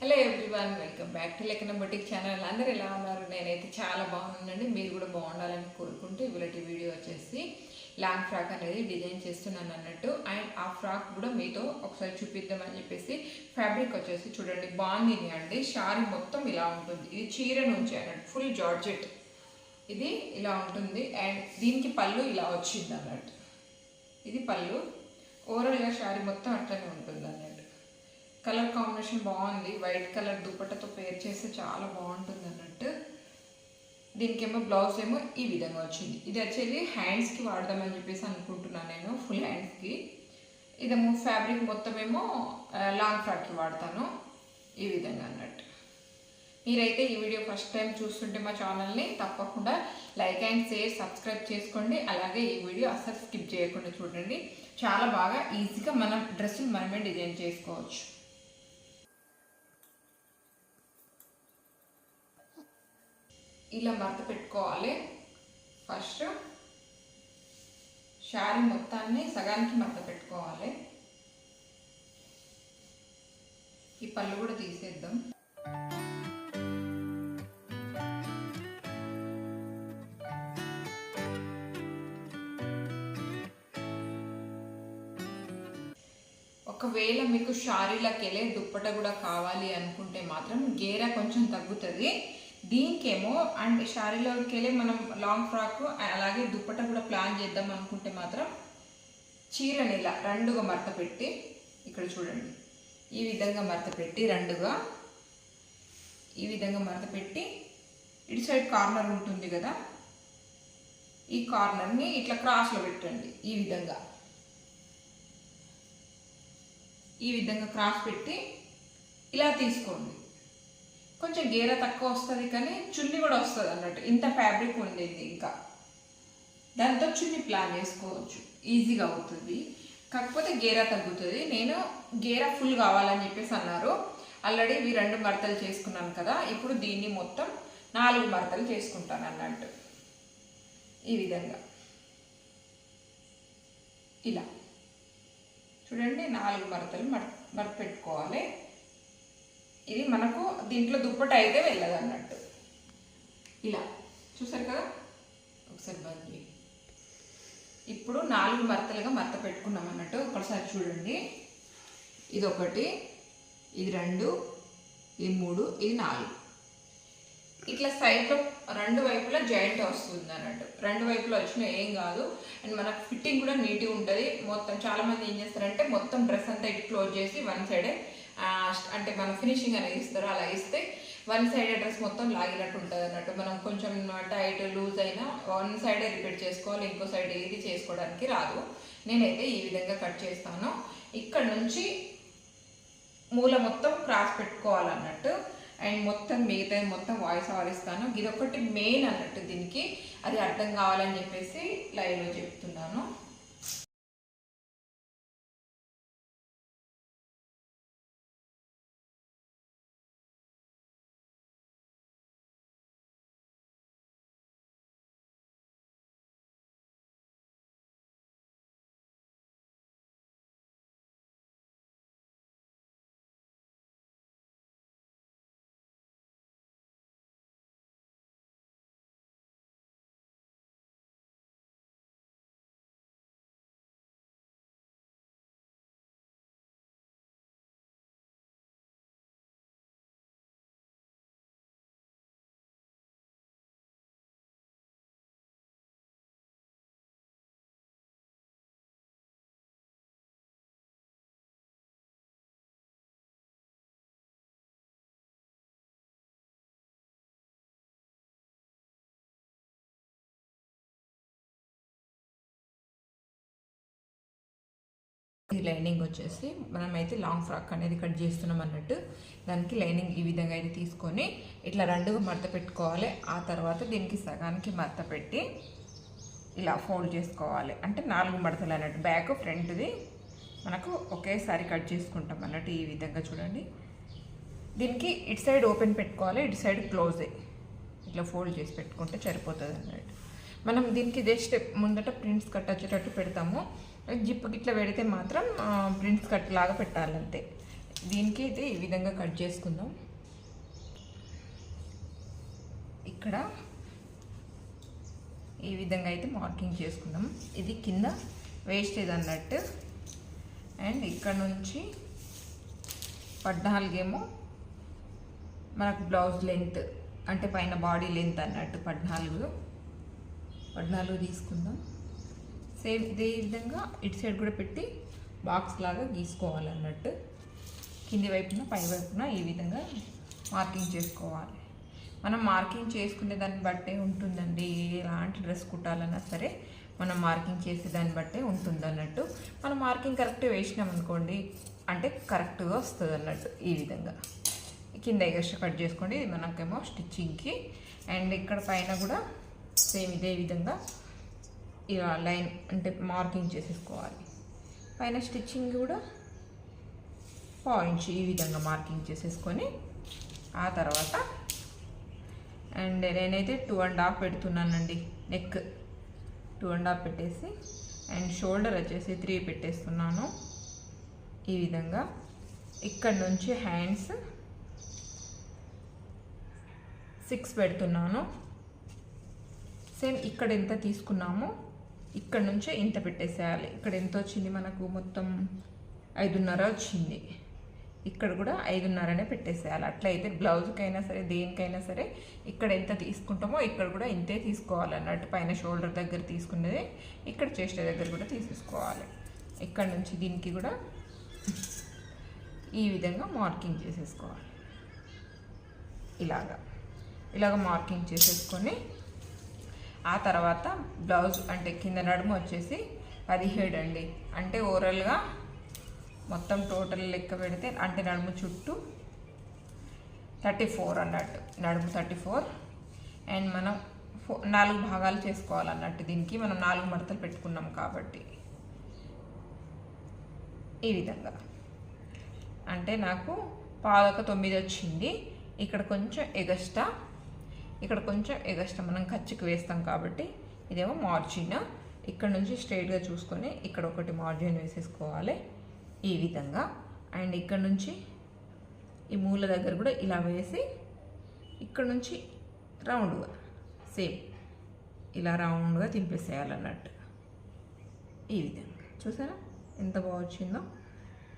Hello everyone welcome back to లెక్కన boutique channel. అందరూ ఎలా ఉన్నారు? నేనైతే చాలా బాగున్నానండి. మీరు కూడా బాగుండాలని కోరుకుంటూ ఇవాళ వీడియో వచ్చేసి లాంగ్ ఫ్రాక్ అనేది డిజైన్ చేస్తున్నాను అన్నట్టు. అండ్ ఆ ఫ్రాక్ కూడా మీతో ఒకసారి చూపిద్దామని చెప్పేసి ఫ్యాబ్రిక్ వచ్చేసి చూడండి బాగుంది అండి. షారీ మొత్తం ఇలా ఉంటుంది. ఇది చీర నుంచి అన్నట్టు ఫుల్ జార్జెట్. ఇది ఇలా ఉంటుంది. అండ్ దీనికి పళ్ళు ఇలా వచ్చింది అన్నట్టు. ఇది పళ్ళు. ఓవరాల్గా షారీ మొత్తం అట్లనే ఉంటుంది అన్నట్టు కలర్ కాంబినేషన్ బాగుంది. వైట్ కలర్ దుప్పట్టతో పేర్ చేస్తే చాలా బాగుంటుంది అన్నట్టు. దీనికేమో బ్లౌజ్ ఏమో ఈ విధంగా వచ్చింది. ఇది వచ్చేది హ్యాండ్స్కి వాడదామని చెప్పేసి అనుకుంటున్నాను నేను ఫుల్ హ్యాండ్స్కి ఇదేమో ఫ్యాబ్రిక్ మొత్తం ఏమో లాంగ్ ఫ్రాక్కి వాడతాను. ఈ విధంగా అన్నట్టు. మీరైతే ఈ వీడియో ఫస్ట్ టైం చూస్తుంటే మా ఛానల్ని తప్పకుండా లైక్ అండ్ షేర్ సబ్స్క్రైబ్ చేసుకోండి. అలాగే ఈ వీడియో అస్సలు స్కిప్ చేయకుండా చూడండి. చాలా బాగా ఈజీగా మనం డ్రెస్సులు మనమే డిజైన్ చేసుకోవచ్చు. ఇలా మడత పెట్టుకోవాలి. ఫస్ట్ శారీ మొత్తాన్ని సగానికి మడత పెట్టుకోవాలి. ఈ పళ్ళు కూడా తీసేద్దాం. ఒకవేళ మీకు శారీలకు వెళ్ళే దుప్పట కూడా కావాలి అనుకుంటే మాత్రం గేర కొంచెం తగ్గుతుంది. దీనికేమో అండ్ శారీలోకెళ్ళి వెళ్ళి మనం లాంగ్ ఫ్రాక్ అలాగే దుప్పట కూడా ప్లాన్ చేద్దాం అనుకుంటే మాత్రం చీరని ఇలా రెండుగా మడత పెట్టి ఇక్కడ చూడండి. ఈ విధంగా మడత పెట్టి రెండుగా ఈ విధంగా మడత పెట్టి ఇటు సైడ్ కార్నర్ ఉంటుంది కదా? ఈ కార్నర్ని ఇట్లా క్రాస్లో పెట్టండి ఈ విధంగా. ఈ విధంగా క్రాస్ పెట్టి ఇలా తీసుకోండి. కొంచెం గేర తక్కువ వస్తుంది కానీ చున్ని కూడా వస్తుంది అన్నట్టు. ఇంత ఫ్యాబ్రిక్ ఉండేది ఇంకా. దాంతో చున్ని ప్లాన్ చేసుకోవచ్చు. ఈజీగా అవుతుంది. కాకపోతే గేర తగ్గుతుంది. నేను గేర ఫుల్ కావాలని చెప్పేసి అన్నారు. ఆల్రెడీ ఇవి రెండు మడతలు చేసుకున్నాను కదా. ఇప్పుడు దీన్ని మొత్తం నాలుగు మడతలు చేసుకుంటాను అన్నట్టు. ఈ విధంగా. ఇలా. చూడండి నాలుగు మడతలు మడ మడత పెట్టుకోవాలి ఇది మనకు దీంట్లో దుప్పట అయితే వెళ్ళదు అన్నట్టు ఇలా చూసారు కదా? ఒకసారి బంద్ ఇప్పుడు నాలుగు మరతలుగా మరత పెట్టుకున్నాం అన్నట్టు ఒకసారి చూడండి. ఇది ఒకటి ఇది రెండు ఇది మూడు ఇది నాలుగు. ఇట్లా సైడ్లో రెండు వైపులా జాయింట్ వస్తుంది అన్నట్టు. రెండు వైపులా వచ్చినా ఏం కాదు. అండ్ మనకు ఫిట్టింగ్ కూడా నీట్గా ఉంటుంది. మొత్తం చాలామంది ఏం చేస్తారంటే మొత్తం డ్రెస్ అంతా ఇటు క్లోజ్ చేసి వన్ సైడే అంటే మనం ఫినిషింగ్ అనేది ఇస్తారు అలా ఇస్తే వన్ సైడ్ డ్రెస్ మొత్తం లాగినట్టు ఉంటుంది అన్నట్టు. మనం కొంచెం టైట్ లూజ్ అయినా వన్ సైడే రిపీట్ చేసుకోవాలి ఇంకో సైడ్ ఏది చేసుకోవడానికి రాదు. నేనైతే ఈ విధంగా కట్ చేస్తాను. ఇక్కడ నుంచి మూల మొత్తం క్రాస్ పెట్టుకోవాలన్నట్టు అండ్ మొత్తం మిగతా మొత్తం వాయిస్ ఓవర్ ఇస్తాను. ఇది ఒకటి మెయిన్ అన్నట్టు దీనికి. అది అర్థం కావాలని చెప్పేసి లైవ్లో చెప్తున్నాను. ఈ లైనింగ్ వచ్చేసి మనమైతే లాంగ్ ఫ్రాక్ అనేది కట్ చేస్తున్నాం అన్నట్టు. దానికి లైనింగ్ ఈ విధంగా అయితే తీసుకొని ఇట్లా రెండుగా మడత పెట్టుకోవాలి. ఆ తర్వాత దీనికి సగానికి మడత పెట్టి ఇలా ఫోల్డ్ చేసుకోవాలి. అంటే నాలుగు మడతలు అన్నట్టు. బ్యాక్ ఫ్రంట్ది మనకు ఒకేసారి కట్ చేసుకుంటాం అన్నట్టు ఈ విధంగా చూడండి. దీనికి ఇటు సైడ్ ఓపెన్ పెట్టుకోవాలి ఇటు సైడ్ క్లోజ్ ఇట్లా ఫోల్డ్ చేసి పెట్టుకుంటే సరిపోతుంది అన్నట్టు. మనం దీనికి జస్ట్ ముందట ప్రింట్స్ కట్ వచ్చేటట్టు పెడతాము. జిప్ గిట్లా పెడితే మాత్రం ప్రింట్స్ కట్ లాగా పెట్టాలంతే. దీనికి అయితే ఈ విధంగా కట్ చేసుకుందాం. ఇక్కడ ఈ విధంగా అయితే మార్కింగ్ చేసుకుందాం. ఇది కింద వేస్టేజ్ అన్నట్టు. అండ్ ఇక్కడ నుంచి పద్నాలుగేమో మనకు బ్లౌజ్ లెంత్ అంటే పైన బాడీ లెంత్ అన్నట్టు పద్నాలుగు. పద్నాలుగు తీసుకుందాం. సేమ్ ఇదే విధంగా ఇటు సైడ్ కూడా పెట్టి బాక్స్ లాగా గీసుకోవాలన్నట్టు. కింది వైపున పై వైపున ఈ విధంగా మార్కింగ్ చేసుకోవాలి. మనం మార్కింగ్ చేసుకునే దాన్ని బట్టే ఉంటుందండి. ఎలాంటి డ్రెస్ కుట్టాలన్నా సరే మనం మార్కింగ్ చేసే దాన్ని బట్టే ఉంటుంది అన్నట్టు మనం మార్కింగ్ కరెక్ట్ వేసినాం అనుకోండి అంటే కరెక్ట్గా వస్తుంది అన్నట్టు ఈ విధంగా. కింద ఎగస్ట్రా కట్ చేసుకోండి ఇది మనకేమో స్టిచ్చింగ్కి. అండ్ ఇక్కడ పైన కూడా సేమ్ ఇదే విధంగా ఇలా లైన్ అంటే మార్కింగ్ చేసేసుకోవాలి. పైన స్టిచ్చింగ్ కూడా పాయింట్స్ ఈ విధంగా మార్కింగ్ చేసేసుకొని ఆ తర్వాత అండ్ నేనైతే టూ అండ్ హాఫ్ పెడుతున్నానండి నెక్. టూ అండ్ హాఫ్ పెట్టేసి అండ్ షోల్డర్ వచ్చేసి త్రీ పెట్టేస్తున్నాను. ఈ విధంగా ఇక్కడ నుంచి హ్యాండ్స్ సిక్స్ పెడుతున్నాను. సేమ్ ఇక్కడ ఎంత తీసుకున్నామో ఇక్కడ నుంచే ఇంత పెట్టేసేయాలి. ఇక్కడ ఎంత వచ్చింది మనకు మొత్తం ఐదున్నర వచ్చింది. ఇక్కడ కూడా ఐదున్నరనే పెట్టేసేయాలి. అట్లయితే బ్లౌజ్కైనా సరే దేనికైనా సరే ఇక్కడ ఎంత తీసుకుంటామో ఇక్కడ కూడా ఇంతే తీసుకోవాలి అన్నట్టు. పైన షోల్డర్ దగ్గర తీసుకున్నది ఇక్కడ చెస్ట్ దగ్గర కూడా తీసేసుకోవాలి. ఇక్కడ నుంచి దీనికి కూడా ఈ విధంగా మార్కింగ్ చేసేసుకోవాలి. ఇలాగా. ఇలాగ మార్కింగ్ చేసేసుకొని ఆ తర్వాత బ్లౌజ్ అంటే కింద నడుము వచ్చేసి పదిహేడు అండి. అంటే ఓవరాల్గా మొత్తం టోటల్ లెక్క పెడితే అంటే నడుము చుట్టూ థర్టీ ఫోర్ అన్నట్టు నడుము థర్టీ ఫోర్. అండ్ మనం ఫో నాలుగు భాగాలు చేసుకోవాలన్నట్టు దీనికి మనం నాలుగు మడతలు పెట్టుకున్నాం కాబట్టి. ఈ విధంగా. అంటే నాకు పాదొక తొమ్మిది వచ్చింది. ఇక్కడ కొంచెం ఎగస్ట్రా ఇక్కడ కొంచెం ఎగస్ట్రా మనం ఖర్చుకు వేస్తాం కాబట్టి ఇదేమో మార్జిన్. ఇక్కడ నుంచి స్ట్రైట్గా చూసుకొని ఇక్కడ ఒకటి మార్జిన్ వేసేసుకోవాలి ఈ విధంగా. అండ్ ఇక్కడ నుంచి ఈ మూల దగ్గర కూడా ఇలా వేసి ఇక్కడ నుంచి రౌండ్గా సేమ్ ఇలా రౌండ్గా తింపేసేయాలన్నట్టు ఈ విధంగా. చూసారా? ఎంత బాగా వచ్చిందో?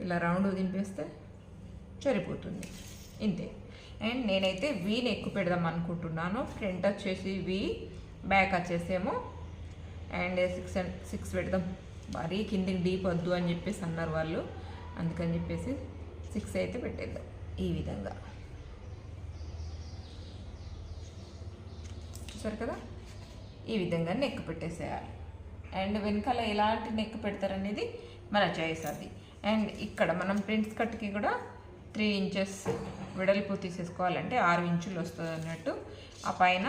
ఇలా రౌండ్ దింపేస్తే సరిపోతుంది. ఇంతే. అండ్ నేనైతే వీని ఎక్కువ పెడదాం అనుకుంటున్నాను. ఫ్రంట్ వచ్చేసి వి బ్యాక్ వచ్చేసేమో. అండ్ సిక్స్ అండ్ సిక్స్ పెడదాం. మరీ కిందికి డీప్ వద్దు అని చెప్పేసి అన్నారు వాళ్ళు. అందుకని చెప్పేసి సిక్స్ అయితే పెట్టేద్దాం ఈ విధంగా. చూసారు కదా? ఈ విధంగా నెక్ పెట్టేసేయాలి. అండ్ వెనకాల ఎలాంటి నెక్ పెడతారనేది మన చాయిస్ అది. అండ్ ఇక్కడ మనం ప్రింట్స్ కట్కి కూడా త్రీ ఇంచెస్ వెడల్పు తీసేసుకోవాలంటే ఆరు ఇంచులు వస్తుంది అన్నట్టు. ఆ పైన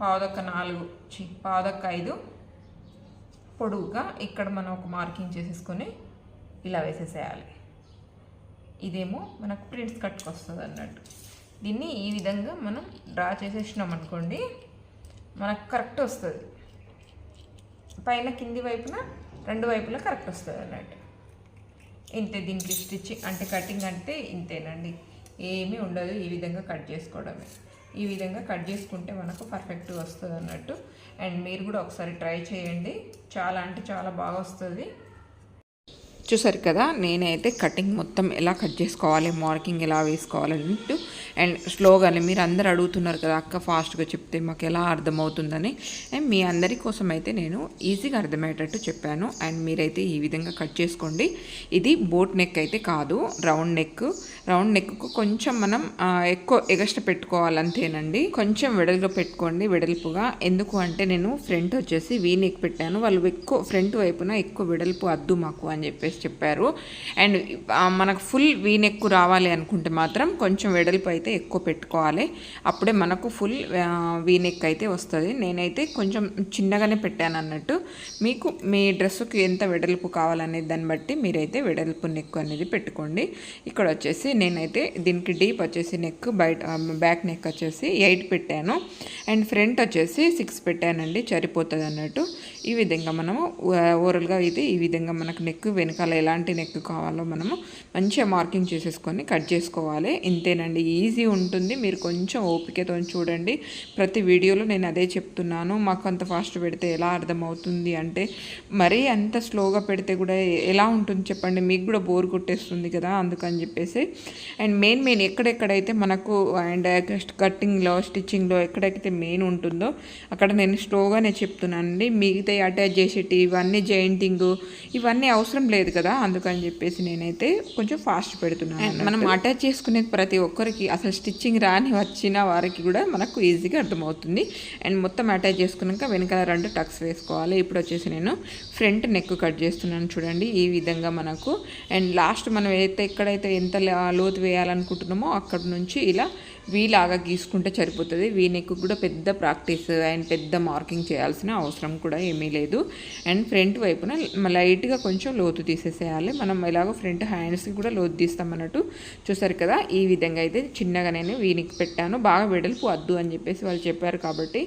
పావుదొక్క నాలుగు చి పావుదొక్క ఐదు పొడుగుగా ఇక్కడ మనం ఒక మార్కింగ్ చేసేసుకొని ఇలా వేసేసేయాలి. ఇదేమో మనకు ప్రింట్స్ కట్కి వస్తుంది అన్నట్టు. దీన్ని ఈ విధంగా మనం డ్రా చేసేసినాం అనుకోండి మనకు కరెక్ట్ వస్తుంది. పైన కింది వైపున రెండు వైపులా కరెక్ట్ వస్తుంది అన్నట్టు. ఇంతే దీనికి స్టిచ్చింగ్ అంటే కటింగ్ అంటే ఇంతేనండి. ఏమీ ఉండదు ఈ విధంగా కట్ చేసుకోవడమే. ఈ విధంగా కట్ చేసుకుంటే మనకు పర్ఫెక్ట్గా వస్తుంది అన్నట్టు అండ్ మీరు కూడా ఒకసారి ట్రై చేయండి. చాలా అంటే చాలా బాగా వస్తుంది. చూసారు కదా నేనైతే కటింగ్ మొత్తం ఎలా కట్ చేసుకోవాలి మార్కింగ్ ఎలా వేసుకోవాలన్నట్టు అండ్ స్లోగానే మీరు అందరు అడుగుతున్నారు కదా అక్క ఫాస్ట్గా చెప్తే మాకు ఎలా అర్థమవుతుందని. అండ్ మీ అందరి కోసం అయితే నేను ఈజీగా అర్థమయ్యేటట్టు చెప్పాను. అండ్ మీరైతే ఈ విధంగా కట్ చేసుకోండి. ఇది బోట్ నెక్ అయితే కాదు రౌండ్ నెక్. రౌండ్ నెక్కు కొంచెం మనం ఎక్కువ ఎగస్ట పెట్టుకోవాలి అంతేనండి కొంచెం వెడల్గా పెట్టుకోండి వెడల్పుగా. ఎందుకు అంటే నేను ఫ్రంట్ వచ్చేసి వీ నెక్ పెట్టాను. వాళ్ళు ఎక్కువ ఫ్రంట్ వైపున ఎక్కువ వెడల్పు వద్దు మాకు అని చెప్పేసి చెప్పారు. అండ్ మనకు ఫుల్ వీనెక్కు రావాలి అనుకుంటే మాత్రం కొంచెం వెడల్పు అయితే ఎక్కువ పెట్టుకోవాలి. అప్పుడే మనకు ఫుల్ వీ నెక్ అయితే వస్తుంది. నేనైతే కొంచెం చిన్నగానే పెట్టాను అన్నట్టు. మీకు మీ డ్రెస్సుకి ఎంత వెడల్పు కావాలనే దాన్ని బట్టి మీరైతే వెడల్పు నెక్ అనేది పెట్టుకోండి. ఇక్కడ వచ్చేసి నేనైతే దీనికి డీప్ వచ్చేసి నెక్ బయట బ్యాక్ నెక్ వచ్చేసి ఎయిట్ పెట్టాను. అండ్ ఫ్రంట్ వచ్చేసి సిక్స్ పెట్టానండి సరిపోతుంది అన్నట్టు ఈ విధంగా మనము ఓవరాల్గా అయితే ఈ విధంగా మనకు నెక్ వెనకాల వెనకాల ఎలాంటి నెక్ కావాలో మనము మంచిగా మార్కింగ్ చేసేసుకొని కట్ చేసుకోవాలి. ఇంతేనండి ఈజీ ఉంటుంది. మీరు కొంచెం ఓపికతో చూడండి. ప్రతి వీడియోలో నేను అదే చెప్తున్నాను. మాకు అంత ఫాస్ట్ పెడితే ఎలా అర్థమవుతుంది అంటే మరీ అంత స్లోగా పెడితే కూడా ఎలా ఉంటుంది చెప్పండి? మీకు కూడా బోర్ కొట్టేస్తుంది కదా అందుకని చెప్పేసి. అండ్ మెయిన్ మెయిన్ ఎక్కడెక్కడైతే మనకు అండ్ కట్టింగ్లో స్టిచ్చింగ్లో ఎక్కడైతే మెయిన్ ఉంటుందో అక్కడ నేను స్లోగానే చెప్తున్నానండి. మిగతా అటాచ్ చేసేటి ఇవన్నీ జాయింటింగ్ ఇవన్నీ అవసరం లేదు. కదా? అందుకని చెప్పేసి నేనైతే కొంచెం ఫాస్ట్ పెడుతున్నాను మనం అటాచ్ చేసుకునేది ప్రతి ఒక్కరికి అసలు స్టిచ్చింగ్ రాని వచ్చిన వారికి కూడా మనకు ఈజీగా అర్థమవుతుంది. అండ్ మొత్తం అటాచ్ చేసుకున్నాక వెనకాల రెండు టక్స్ వేసుకోవాలి. ఇప్పుడు వచ్చేసి నేను ఫ్రంట్ నెక్ కట్ చేస్తున్నాను చూడండి ఈ విధంగా మనకు. అండ్ లాస్ట్ మనం అయితే ఎక్కడైతే ఎంత లోతు వేయాలనుకుంటున్నామో అక్కడ నుంచి ఇలా వీలాగా గీసుకుంటే సరిపోతుంది. వీ నెక్ కూడా పెద్ద ప్రాక్టీస్ అండ్ పెద్ద మార్కింగ్ చేయాల్సిన అవసరం కూడా ఏమీ లేదు. అండ్ ఫ్రంట్ వైపున లైట్గా కొంచెం లోతు తీసేసేయాలి. మనం ఎలాగో ఫ్రంట్ హ్యాండ్స్కి కూడా లోతు తీస్తాం అన్నట్టు చూసారు కదా? ఈ విధంగా అయితే చిన్నగా నేను వీనెక్ పెట్టాను. బాగా వెడల్పు వద్దు అని చెప్పేసి వాళ్ళు చెప్పారు కాబట్టి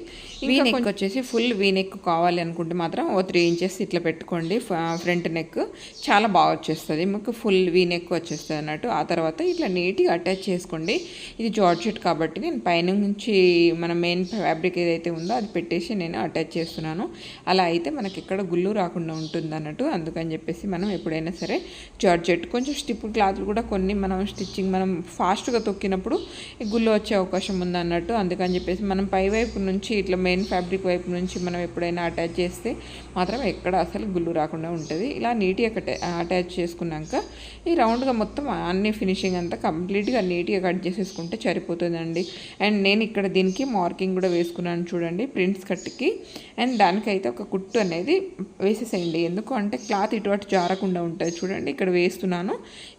వీనెక్ వచ్చేసి ఫుల్ వీనెక్ కావాలి అనుకుంటే మాత్రం ఓ త్రీ ఇంచెస్ ఇట్లా పెట్టుకోండి. ఫ్రంట్ నెక్ చాలా బాగా వచ్చేస్తుంది. మీకు ఫుల్ వీనెక్ వచ్చేస్తుంది అన్నట్టు. ఆ తర్వాత ఇట్లా నీట్గా అటాచ్ చేసుకోండి. ఇది జార్జెట్ షీట్ కాబట్టి నేను పైన నుంచి మన మెయిన్ ఫ్యాబ్రిక్ ఏదైతే ఉందో అది పెట్టేసి నేను అటాచ్ చేస్తున్నాను. అలా అయితే మనకి ఎక్కడ గుళ్ళు రాకుండా ఉంటుంది అన్నట్టు. అందుకని చెప్పేసి మనం ఎప్పుడైనా సరే జార్జెట్ కొంచెం స్టిప్ క్లాత్లు కూడా కొన్ని మనం స్టిచ్చింగ్ మనం ఫాస్ట్గా తొక్కినప్పుడు గుళ్ళు వచ్చే అవకాశం ఉంది అన్నట్టు. అందుకని చెప్పేసి మనం పై వైపు నుంచి ఇట్లా మెయిన్ ఫ్యాబ్రిక్ వైపు నుంచి మనం ఎప్పుడైనా అటాచ్ చేస్తే మాత్రం ఎక్కడ అసలు గుళ్ళు రాకుండా ఉంటుంది. ఇలా నీట్గా అటాచ్ చేసుకున్నాక ఈ రౌండ్గా మొత్తం అన్ని ఫినిషింగ్ అంతా కంప్లీట్గా నీట్గా కట్ చేసేసుకుంటే సరిపోతుంది అండ్ నేను ఇక్కడ దీనికి మార్కింగ్ కూడా వేసుకున్నాను చూడండి ప్రింట్స్ కట్కి. అండ్ దానికైతే ఒక కుట్టు అనేది వేసేసేయండి. ఎందుకు అంటే క్లాత్ ఇటువంటి జారకుండా ఉంటుంది చూడండి ఇక్కడ వేస్తున్నాను.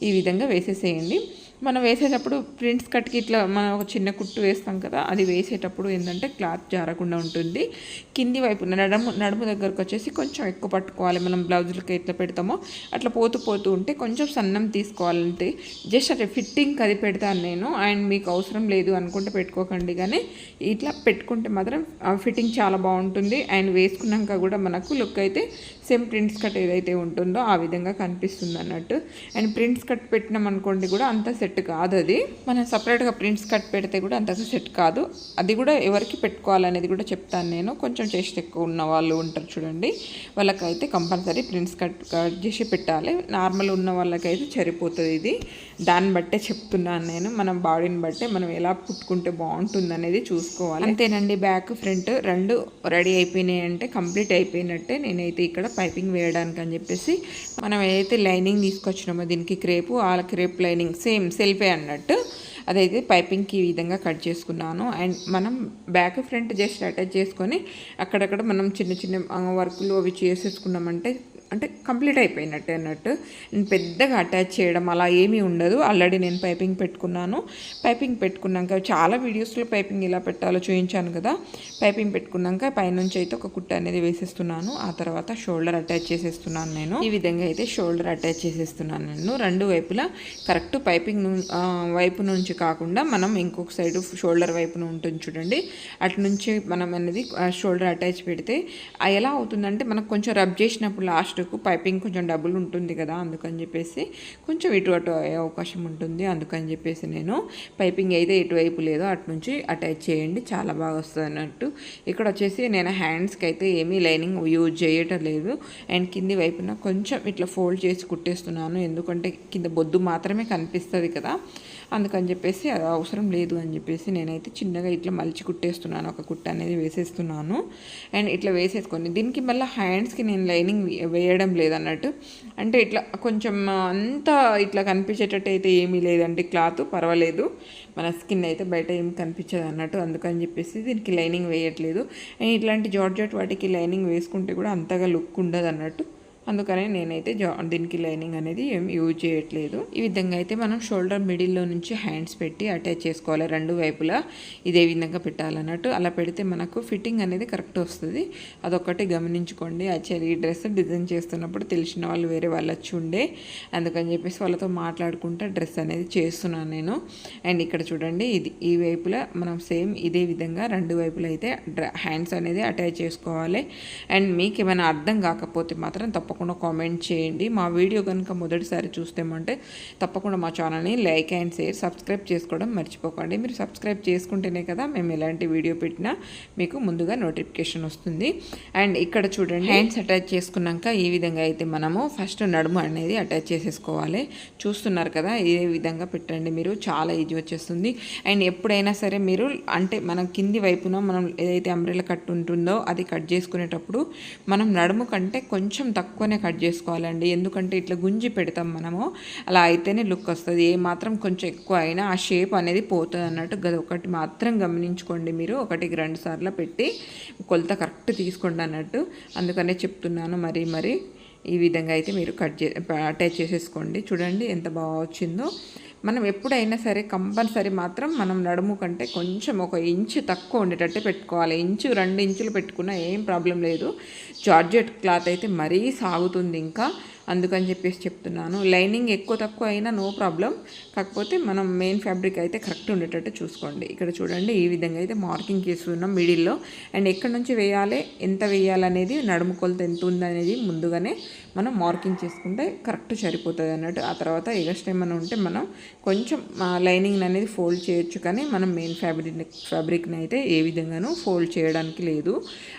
ఈ విధంగా వేసేసేయండి. మనం వేసేటప్పుడు ప్రింట్స్ కట్కి ఇట్లా మనం ఒక చిన్న కుట్టు వేస్తాం కదా అది వేసేటప్పుడు ఏంటంటే క్లాత్ జారకుండా ఉంటుంది. కింది వైపు నడుము నడుము దగ్గరకు వచ్చేసి కొంచెం ఎక్కువ పట్టుకోవాలి. మనం బ్లౌజులకి ఎట్లా పెడతామో అట్లా పోతూ పోతూ ఉంటే కొంచెం సన్నం తీసుకోవాలంటే జస్ట్ అట్లా ఫిట్టింగ్ అది పెడతాను నేను. అండ్ మీకు అవసరం లేదు అనుకుంటే పెట్టుకోకండి. కానీ ఇట్లా పెట్టుకుంటే మాత్రం ఫిట్టింగ్ చాలా బాగుంటుంది. అండ్ వేసుకున్నాక కూడా మనకు లుక్ అయితే సేమ్ ప్రింట్స్ కట్ ఏదైతే ఉంటుందో ఆ విధంగా కనిపిస్తుంది అన్నట్టు. అండ్ ప్రింట్స్ కట్ పెట్టినాం అనుకోండి కూడా అంత సెట్ కాదు అది. మనం సపరేట్గా ప్రింట్స్ కట్ పెడితే కూడా అంతగా సెట్ కాదు. అది కూడా ఎవరికి పెట్టుకోవాలనేది కూడా చెప్తాను నేను. కొంచెం టేస్ట్ ఎక్కువ ఉన్న వాళ్ళు ఉంటారు చూడండి. వాళ్ళకైతే కంపల్సరీ ప్రింట్స్ కట్ కట్ చేసి పెట్టాలి. నార్మల్ ఉన్న వాళ్ళకైతే సరిపోతుంది ఇది. దాన్ని బట్టే చెప్తున్నాను నేను. మనం బాడీని బట్టే మనం ఎలా పుట్టుకుంటే బాగుంటుంది అనేది చూసుకోవాలి. అంతేనండి. బ్యాక్ ఫ్రంట్ రెండు రెడీ అయిపోయినాయి అంటే కంప్లీట్ అయిపోయినట్టే నేనైతే ఇక్కడ పైపింగ్ వేయడానికి అని చెప్పేసి మనం ఏదైతే లైనింగ్ తీసుకొచ్చినామో దీనికి క్రేపు ఆ క్రేప్ లైనింగ్ సేమ్ సెల్ఫే అన్నట్టు. అదైతే పైపింగ్కి ఈ విధంగా కట్ చేసుకున్నాను. అండ్ మనం బ్యాక్ ఫ్రంట్ జస్ట్ అటాచ్ చేసుకొని అక్కడక్కడ మనం చిన్న చిన్న వర్కులు అవి చేసేసుకున్నామంటే అంటే కంప్లీట్ అయిపోయినట్టు అన్నట్టు. నేను పెద్దగా అటాచ్ చేయడం అలా ఏమీ ఉండదు. ఆల్రెడీ నేను పైపింగ్ పెట్టుకున్నాను. పైపింగ్ పెట్టుకున్నాక చాలా వీడియోస్లో పైపింగ్ ఎలా పెట్టాలో చూపించాను కదా. పైపింగ్ పెట్టుకున్నాక పైనుంచి అయితే ఒక కుట్ట అనేది వేసేస్తున్నాను. ఆ తర్వాత షోల్డర్ అటాచ్ చేసేస్తున్నాను నేను. ఈ విధంగా అయితే షోల్డర్ అటాచ్ చేసేస్తున్నాను నేను. రెండు వైపులా కరెక్ట్ పైపింగ్ వైపు నుంచి కాకుండా మనం ఇంకొక సైడ్ షోల్డర్ వైపున ఉంటుంది చూడండి. అటు నుంచి మనం అనేది షోల్డర్ అటాచ్ పెడితే ఎలా అవుతుందంటే మనకు కొంచెం రబ్ చేసినప్పుడు లాస్ట్ లాస్ట్కు పైపింగ్ కొంచెం డబ్బులు ఉంటుంది కదా అందుకని చెప్పేసి కొంచెం ఇటు అటు అయ్యే అవకాశం ఉంటుంది. అందుకని చెప్పేసి నేను పైపింగ్ అయితే ఇటువైపు లేదో అటు నుంచి అటాచ్ చేయండి చాలా బాగా వస్తుంది అన్నట్టు. ఇక్కడ వచ్చేసి నేను హ్యాండ్స్కి అయితే ఏమీ లైనింగ్ యూజ్ చేయటం లేదు అండ్ కింది వైపున కొంచెం ఇట్లా ఫోల్డ్ చేసి కుట్టేస్తున్నాను ఎందుకంటే కింద బొద్దు మాత్రమే కనిపిస్తుంది కదా. అందుకని చెప్పేసి అది అవసరం లేదు అని చెప్పేసి నేనైతే చిన్నగా ఇట్లా మలిచి కుట్టేస్తున్నాను. ఒక కుట్ట అనేది వేసేస్తున్నాను. అండ్ ఇట్లా వేసేసుకొని దీనికి మళ్ళీ హ్యాండ్స్కి నేను లైనింగ్ వేయడం లేదన్నట్టు. అంటే ఇట్లా కొంచెం అంతా ఇట్లా కనిపించేటట్టు అయితే ఏమీ లేదండి. క్లాత్ పర్వాలేదు. మన స్కిన్ అయితే బయట ఏమి కనిపించదు అన్నట్టు. అందుకని చెప్పేసి దీనికి లైనింగ్ వేయట్లేదు. అండ్ ఇట్లాంటి జార్జెట్ వాటికి లైనింగ్ వేసుకుంటే కూడా అంతగా లుక్ ఉండదు అన్నట్టు. అందుకనే నేనైతే జా దీనికి లైనింగ్ అనేది ఏం యూజ్ చేయట్లేదు. ఈ విధంగా అయితే మనం షోల్డర్ మిడిల్లో నుంచి హ్యాండ్స్ పెట్టి అటాచ్ చేసుకోవాలి రెండు వైపులా. ఇదే విధంగా పెట్టాలన్నట్టు. అలా పెడితే మనకు ఫిట్టింగ్ అనేది కరెక్ట్ వస్తుంది. అదొకటి గమనించుకోండి. యాక్చువల్లీ ఈ డ్రెస్ డిజైన్ చేస్తున్నప్పుడు తెలిసిన వాళ్ళు వేరే వాళ్ళు వచ్చి ఉండే అందుకని చెప్పేసి వాళ్ళతో మాట్లాడుకుంటా డ్రెస్ అనేది చేస్తున్నాను నేను. అండ్ ఇక్కడ చూడండి ఇది ఈ వైపులా మనం సేమ్ ఇదే విధంగా రెండు వైపులా అయితే హ్యాండ్స్ అనేది అటాచ్ చేసుకోవాలి. అండ్ మీకు ఏమైనా అర్థం కాకపోతే మాత్రం తప్పకుండా తప్పకుండా కామెంట్ చేయండి. మా వీడియో కనుక మొదటిసారి చూస్తేమంటే తప్పకుండా మా ఛానల్ని లైక్ అండ్ షేర్ సబ్స్క్రైబ్ చేసుకోవడం మర్చిపోకండి. మీరు సబ్స్క్రైబ్ చేసుకుంటేనే కదా మేము ఎలాంటి వీడియో పెట్టినా మీకు ముందుగా నోటిఫికేషన్ వస్తుంది. అండ్ ఇక్కడ చూడండి హ్యాండ్స్ అటాచ్ చేసుకున్నాక ఈ విధంగా అయితే మనము ఫస్ట్ నడుము అనేది అటాచ్ చేసేసుకోవాలి. చూస్తున్నారు కదా ఇదే విధంగా పెట్టండి మీరు? చాలా ఈజీ వచ్చేస్తుంది. అండ్ ఎప్పుడైనా సరే మీరు అంటే మనం కింది వైపున మనం ఏదైతే అంబ్రెలా కట్ ఉంటుందో అది కట్ చేసుకునేటప్పుడు మనం నడుము కంటే కొంచెం తక్కువ తక్కువనే కట్ చేసుకోవాలండి. ఎందుకంటే ఇట్లా గుంజి పెడతాం మనము. అలా అయితేనే లుక్ వస్తుంది. ఏ మాత్రం కొంచెం ఎక్కువ అయినా ఆ షేప్ అనేది పోతుంది అన్నట్టు గది ఒకటి మాత్రం గమనించుకోండి మీరు. ఒకటికి రెండు సార్లు పెట్టి కొలత కరెక్ట్ తీసుకోండి అన్నట్టు. అందుకనే చెప్తున్నాను మరి మరి. ఈ విధంగా అయితే మీరు కట్ చే అటాచ్ చేసేసుకోండి. చూడండి ఎంత బాగా వచ్చిందో. మనం ఎప్పుడైనా సరే కంపల్సరీ మాత్రం మనం నడుము కంటే కొంచెం ఒక ఇంచు తక్కువ ఉండేటట్టు పెట్టుకోవాలి. ఇంచు రెండు ఇంచులు పెట్టుకున్నా ఏం ప్రాబ్లం లేదు. జార్జెట్ క్లాత్ అయితే మరీ సాగుతుంది ఇంకా. అందుకని చెప్పేసి చెప్తున్నాను. లైనింగ్ ఎక్కువ తక్కువ అయినా నో ప్రాబ్లం. కాకపోతే మనం మెయిన్ ఫ్యాబ్రిక్ అయితే కరెక్ట్ ఉండేటట్టు చూసుకోండి. ఇక్కడ చూడండి ఈ విధంగా అయితే మార్కింగ్ చేస్తున్నాం మిడిల్లో. అండ్ ఎక్కడి నుంచి వేయాలి ఎంత వేయాలనేది నడుము కొలత ఎంత ఉందనేది ముందుగానే మనం మార్కింగ్ చేసుకుంటే కరెక్ట్ సరిపోతుంది అన్నట్టు. ఆ తర్వాత ఎగస్ట్ ఏమైనా ఉంటే మనం కొంచెం లైనింగ్ అనేది ఫోల్డ్ చేయొచ్చు కానీ మనం మెయిన్ ఫ్యాబ్రిక్ ఫ్యాబ్రిక్ని అయితే ఏ విధంగానూ ఫోల్డ్ చేయడానికి లేదు.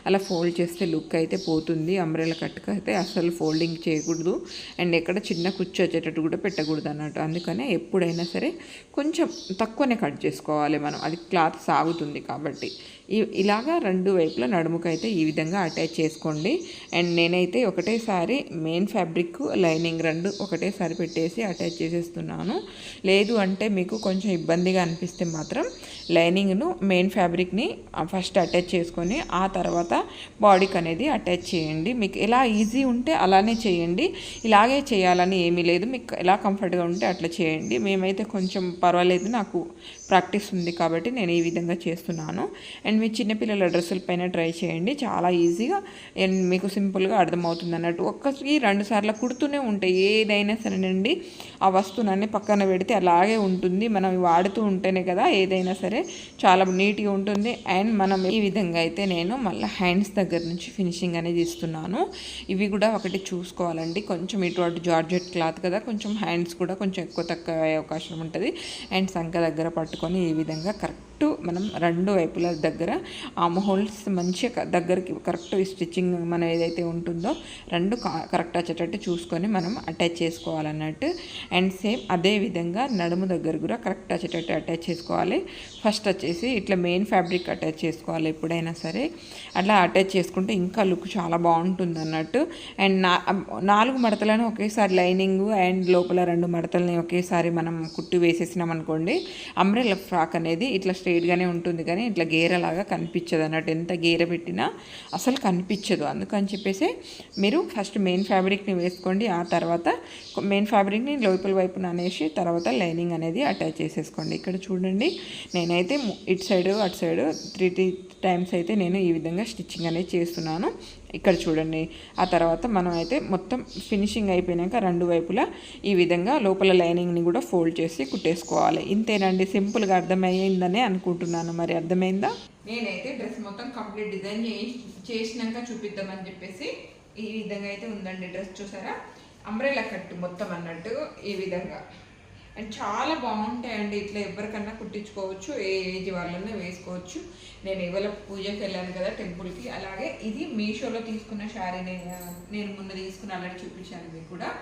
అలా ఫోల్డ్ చేస్తే లుక్ అయితే పోతుంది. అంబ్రెలా కట్కి అయితే అసలు ఫోల్డింగ్ చేయకూడదు. అండ్ ఎక్కడ చిన్న కుచ్చు వచ్చేటట్టు కూడా పెట్టకూడదు అన్నట్టు అందుకనే ఎప్పుడైనా సరే కొంచెం తక్కువనే కట్ చేసుకోవాలి మనం. అది క్లాత్ సాగుతుంది కాబట్టి. ఇలాగా రెండు వైపులా నడుముకైతే ఈ విధంగా అటాచ్ చేసుకోండి. అండ్ నేనైతే ఒకటేసారి మెయిన్ ఫ్యాబ్రిక్ లైనింగ్ రెండు ఒకటేసారి పెట్టేసి అటాచ్ చేసేస్తున్నాను. లేదు అంటే మీకు కొంచెం ఇబ్బందిగా అనిపిస్తే మాత్రం లైనింగ్ను మెయిన్ ఫ్యాబ్రిక్ని ఫస్ట్ అటాచ్ చేసుకొని ఆ తర్వాత బాడీకి అనేది అటాచ్ చేయండి. మీకు ఎలా ఈజీ ఉంటే అలానే చేయండి. ఇలాగే చేయాలని ఏమీ లేదు. మీకు ఎలా కంఫర్ట్గా ఉంటే అట్లా చేయండి. మేమైతే కొంచెం పర్వాలేదు. నాకు ప్రాక్టీస్ ఉంది కాబట్టి నేను ఈ విధంగా చేస్తున్నాను. అండ్ మీ చిన్నపిల్లల డ్రెస్సుల పైన ట్రై చేయండి. చాలా ఈజీగా అండ్ మీకు సింపుల్గా అర్థమవుతుంది అన్నట్టు. ఒక్కసారి రెండు సార్లు కుడుతూనే ఉంటాయి ఏదైనా సరేనండి. ఆ వస్తువునన్నీ పక్కన పెడితే అలాగే ఉంటుంది. మనం వాడుతూ ఉంటేనే కదా ఏదైనా సరే చాలా నీట్గా ఉంటుంది. అండ్ మనం ఈ విధంగా అయితే నేను మళ్ళీ హ్యాండ్స్ దగ్గర నుంచి ఫినిషింగ్ అనేది ఇస్తున్నాను. ఇవి కూడా ఒకటి చూసుకోవాలండి. కొంచెం ఇటువంటి జార్జెట్ క్లాత్ కదా కొంచెం హ్యాండ్స్ కూడా కొంచెం ఎక్కువ తక్కువ అవకాశం ఉంటుంది. అండ్ సంఖ దగ్గర పట్టుకొని ఈ విధంగా కరెక్ట్ మనం రెండు వైపుల దగ్గర ఆమ్ హోల్స్ మంచిగా దగ్గరికి కరెక్ట్ స్టిచ్చింగ్ మనం ఏదైతే ఉంటుందో రెండు కరెక్ట్ వచ్చేటట్టు చూసుకొని మనం అటాచ్ చేసుకోవాలన్నట్టు. అండ్ సేమ్ అదే విధంగా నడుము దగ్గర కూడా కరెక్ట్ వచ్చేటట్టు అటాచ్ చేసుకోవాలి. ఫస్ట్ వచ్చేసి ఇట్లా మెయిన్ ఫ్యాబ్రిక్ అటాచ్ చేసుకోవాలి ఎప్పుడైనా సరే. అట్లా అటాచ్ చేసుకుంటే ఇంకా లుక్ చాలా బాగుంటుంది అన్నట్టు అండ్ నా నాలుగు మడతలను ఒకేసారి లైనింగ్ అండ్ లోపల రెండు మడతలని ఒకేసారి మనం కుట్టి వేసేసినాం అనుకోండి అంబ్రెల్లా ఫ్రాక్ అనేది ఇట్లా స్ట్రైట్గానే ఉంటుంది కానీ ఇట్లా గేరలాగా కనిపించదు అన్నట్టు ఎంత గేర పెట్టినా అసలు కనిపించదు. అందుకని చెప్పేసి మీరు ఫస్ట్ మెయిన్ ఫ్యాబ్రిక్ని వేసుకోండి. ఆ తర్వాత మెయిన్ ఫ్యాబ్రిక్ని లోపల వైపున అనేసి తర్వాత లైనింగ్ అనేది అటాచ్ చేసేసుకోండి. ఇక్కడ చూడండి నేనైతే ఇటు సైడ్ అటు సైడ్ త్రీ త్రీ టైమ్స్ అయితే నేను ఈ విధంగా స్టిచ్చింగ్ అనేది చేస్తున్నాను. ఇక్కడ చూడండి. ఆ తర్వాత మనం అయితే మొత్తం ఫినిషింగ్ అయిపోయాక రెండు వైపులా ఈ విధంగా లోపల లైనింగ్ని కూడా ఫోల్డ్ చేసి కుట్టేసుకోవాలి. ఇంతేనండి సింపుల్గా అర్థమయ్యిందనే అనుకుంటున్నాను. మరి అర్థమైందా? నేనైతే డ్రెస్ మొత్తం కంప్లీట్ డిజైన్ చేసినాక చూపిద్దామని చెప్పేసి ఈ విధంగా అయితే ఉందండి డ్రెస్ చూసారా? అంబ్రెలా కట్టు మొత్తం అన్నట్టు ఈ విధంగా. అండ్ చాలా బాగుంటాయండి. ఇట్లా ఎవరికన్నా కుట్టించుకోవచ్చు ఏ ఏజ్ వాళ్ళన్నా వేసుకోవచ్చు. నేను ఇవాళ పూజకి వెళ్ళాను కదా టెంపుల్కి. అలాగే ఇది మీషోలో తీసుకున్న శారీ నేను నేను ముందు తీసుకున్న అలాగే చూపించాను మీకు కూడా.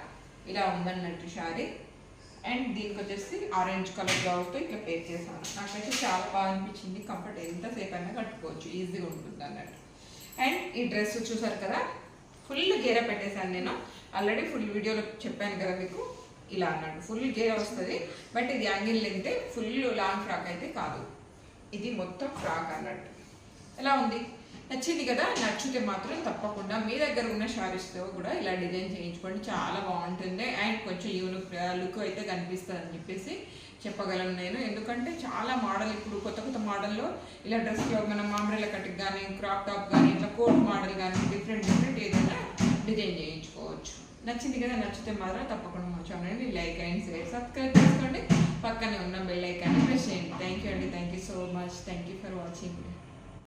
ఇలా ఉందన్నట్టు శారీ. అండ్ దీనికి వచ్చేసి ఆరెంజ్ కలర్ బ్లౌజ్తో ఇట్లా పేర్ చేశాను. నాకైతే చాలా బాగా అనిపించింది. కంఫర్ట్ ఎంతసేపు అయినా కట్టుకోవచ్చు. ఈజీగా ఉంటుంది అన్నట్టు అండ్ ఈ డ్రెస్ చూసారు కదా? ఫుల్ గేర పెట్టేశాను నేను. ఆల్రెడీ ఫుల్ వీడియోలో చెప్పాను కదా మీకు. ఇలా అన్నాడు ఫుల్ గేర్ వస్తుంది. బట్ ఇది యాంగిల్ లెంతే ఫుల్ లాంగ్ ఫ్రాక్ అయితే కాదు. ఇది మొత్తం ఫ్రాక్ అన్నట్టు. ఎలా ఉంది? నచ్చింది కదా? నచ్చితే మాత్రం తప్పకుండా మీ దగ్గర ఉన్న శారీస్తో కూడా ఇలా డిజైన్ చేయించుకోండి. చాలా బాగుంటుంది. అండ్ కొంచెం యూనిక్ లుక్ అయితే కనిపిస్తుంది అని చెప్పేసి చెప్పగలను నేను. ఎందుకంటే చాలా మోడల్ ఇప్పుడు కొత్త కొత్త మోడల్లో ఇలా డ్రెస్లో మనం మామిడిల కట్కి కానీ క్రాప్ టాప్ కానీ ఇట్లా కోట్ మోడల్ కానీ డిఫరెంట్ డిఫరెంట్ ఏదైనా డిజైన్ చేయించుకోండి నచ్చింది కదా నచ్చితే మాత్రం తప్పకుండా మా ఛానల్ని లైక్ అండ్ షేర్ సబ్స్క్రైబ్ చేసుకోండి. పక్కనే ఉన్న బెల్ ఐకాన్ని ప్రెస్ చేయండి. థ్యాంక్ యూ అండి. Thank you so much thank you for watching